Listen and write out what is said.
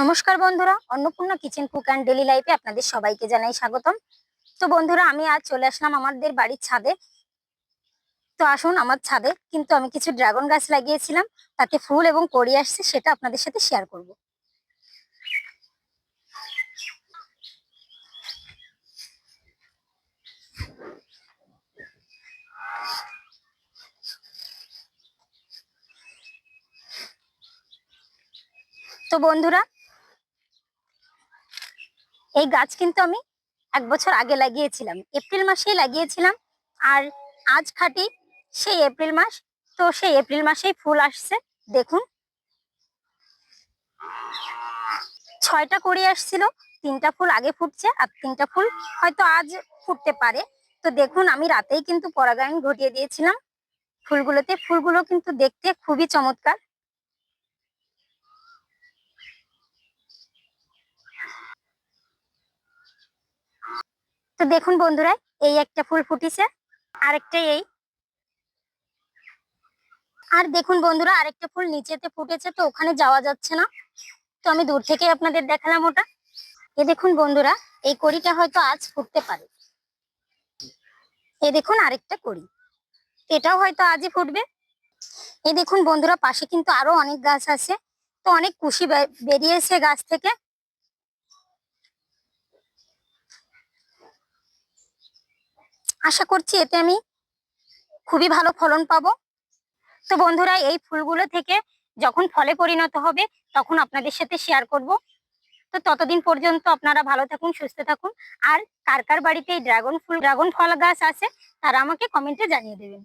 নমস্কার বন্ধুরা, Annapurna kitchen cook and daily লাইফে আপনাদের সবাইকে জানাই স্বাগতম। তো বন্ধুরা, আমি আজ চলে আসলাম আমাদের বাড়ির ছাদে। তো আসুন আমার ছাদে, কিন্তু আমি কিছু ড্রাগন গাছ লাগিয়েছিলাম, তাতে ফুল এবং কড়ি আসছে, সেটা আপনাদের সাথে শেয়ার করব। তো বন্ধুরা এই গাছ কিন্তু আমি এক বছর আগে লাগিয়েছিলাম। এপ্রিল মাসেই লাগিয়েছিলাম আর আজ খাটি সেই এপ্রিল মাস। তো সেই এপ্রিল মাসেই ফুল আসছে, দেখুন। ছয়টা করে আসছিল, তিনটা ফুল আগে ফুটছে আর তিনটা ফুল হয়তো আজ ফুটতে পারে। তো দেখুন, আমি রাতেই কিন্তু পরাগায়ন ঘটিয়ে দিয়েছিলাম। ফুলগুলোতে, ফুলগুলো কিন্তু দেখতে খুবই চমৎকার। তো দেখুন বন্ধুরা, এই একটা ফুল ফুটিছে, আরেকটা এই। আর দেখুন বন্ধুরা, আরেকটা ফুল নিচেতে ফুটেছে তো, ওখানে যাওয়া যাচ্ছে না। তো আমি দূর থেকে আপনাদের দেখালাম ওটা। এ দেখুন বন্ধুরা, এই কড়িটা হয়তো আজ ফুটতে পারে। এ দেখুন আরেকটা কড়ি। এটাও হয়তো আজই ফুটবে। এ দেখুন বন্ধুরা, পাশে কিন্তু আরও অনেক গাছ আছে। তো অনেক কুশি বেরিয়েছে গাছ থেকে। আশা করছি এতে আমি খুবই ভালো ফলন পাব। তো বন্ধুরা, এই ফুলগুলো থেকে যখন ফলে পরিণত হবে, তখন আপনাদের সাথে শেয়ার করব। তো ততদিন পর্যন্ত আপনারা ভালো থাকুন, সুস্থ থাকুন। আর কার কার বাড়িতে এই ড্রাগন ফুল ড্রাগন ফল গাছ আছে, তারা আমাকে কমেন্টে জানিয়ে দেবেন।